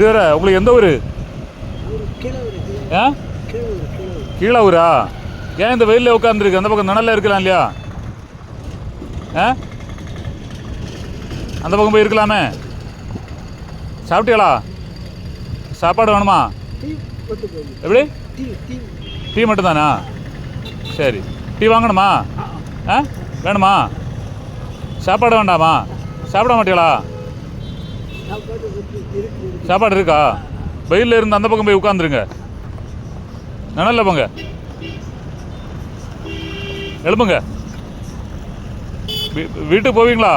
வேற உங்களுக்கு எந்த ஊர்? ஆ? கீழே ஊரா ஏன் இந்த வெயிலில் உட்காந்துருக்கு அந்த பக்கம் நிழல்ல இருக்கலாம் இல்லையா? ஆ? அந்த பக்கம் போய் இருக்கலாமே. சாப்பிட்டீங்களா சாப்பாடு வேணுமா? எப்படி? டீ மட்டும்தானா? சரி. டீ வாங்கணுமா? ஆ? வேணுமா? சாப்பாடு வேண்டாமா? சாப்பிட மாட்டீங்களா சாப்பாடு இருக்கா? வெயிலில் இருந்து அந்த பக்கம் போய் உட்காந்துருங்க நிழல்ல போங்க. எழுப்புங்க வீட்டுக்கு போவீங்களா?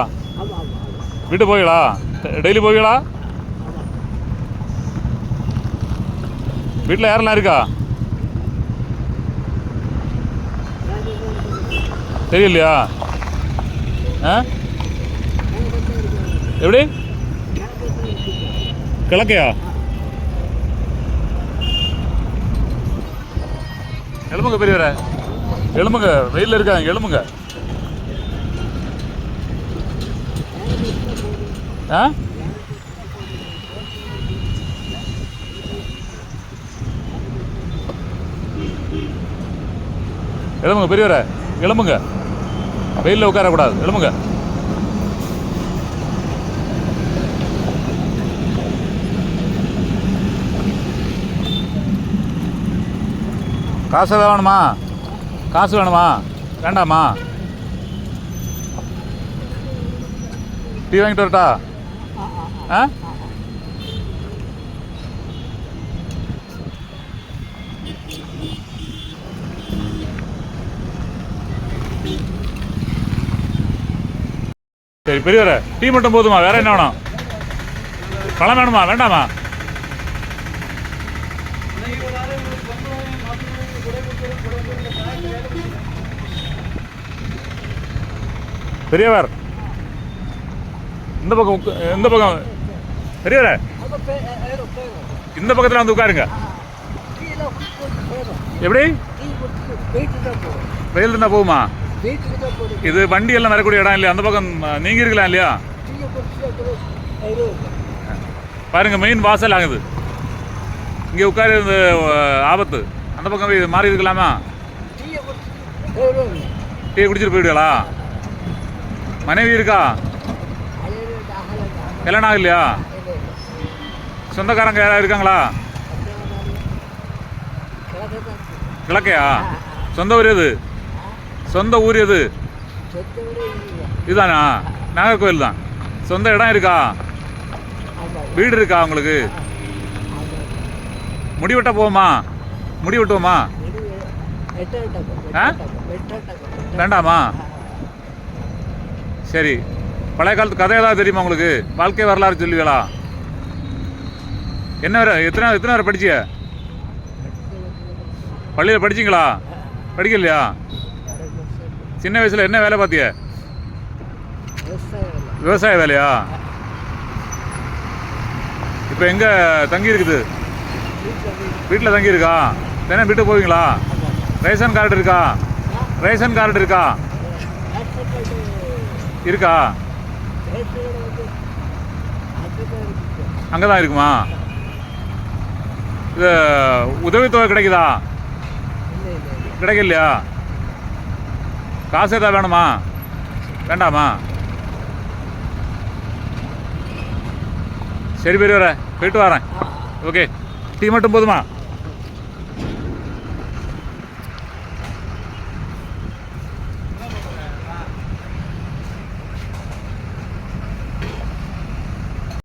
வீட்டுக்கு போவீங்களா? டெய்லி போவீங்களா? வீட்டில் யாரெல்லாம் இருக்கா? தெரியலையா? ஆ? எப்படி? கிழக்கையா? எலும்புங்க பெரியவர. எலும்புங்க வெயிலில் இருக்காங்க எலும்புங்க. ஆ? எலும்புங்க பெரியவரே எலும்புங்க. வெயிலில் உட்காரக்கூடாது எலும்புங்க. காசு ஏதாவது வேணுமா? காசு வேணுமா? வேண்டாமா? டீ வாங்கிட்டு வரட்டா? ஆ? சரி பெரியவரே டீ மட்டும் போதுமா? வேற என்ன வேணும்? பழம் வேணுமா? வேண்டாமா? பெரியவர். இந்த பக்கம் இந்த பக்கம் பெரியவரே. இந்த பக்கத்தில் வந்து உட்காருங்க. எப்படி? வெயில் இருந்தா போகுமா? இது வண்டி எல்லாம் வரக்கூடிய இடம் இல்லையா? அந்த பக்கம் நீங்க இருக்கலாம் இல்லையா? பாருங்க மெயின் வாசல் ஆகுது. இங்கே உட்காரு ஆபத்து. அந்த பக்கம் போய் மாறி இருக்கலாமா டீ குடிச்சிட்டு போயிடுங்களா மனைவி இருக்கா? கல்யாணம் ஆகலையா? சொந்தக்காரங்க யாராவது இருக்காங்களா? கிழக்கையா? சொந்த ஊர் எது? சொந்த ஊர் எது? இதுதானா? நாகர்கோவில் தான். சொந்த இடம் இருக்கா? வீடு இருக்கா உங்களுக்கு? முடி போமா முடி வெட்டுவோமா? வேண்டாமா? சரி. பழைய காலத்து கதை ஏதாவது தெரியுமா உங்களுக்கு? வாழ்க்கை வரலாறு சொல்லுவீங்களா? என்ன வரை எத்தனை எத்தனை வரை படிச்சிய பள்ளியில் படிச்சீங்களா? படிக்கலையா? சின்ன வயசில் என்ன வேலை பார்த்திய விவசாய வேலையா? இப்போ எங்கே தங்கி இருக்குது வீட்டில் தங்கி இருக்கா தினம் வீட்டுக்கு போவீங்களா? ரேஷன் கார்டு இருக்கா? ரேஷன் கார்டு இருக்கா? இருக்கா? அங்கே தான் இருக்குமா? இது உதவித்தொகை கிடைக்குதா? கிடைக்கலையா? காசு ஏதாவது வேணுமா? வேண்டாமா? சரி பெரியவரே போயிட்டு வரேன். ஓகே. டீ மட்டும் போதுமா?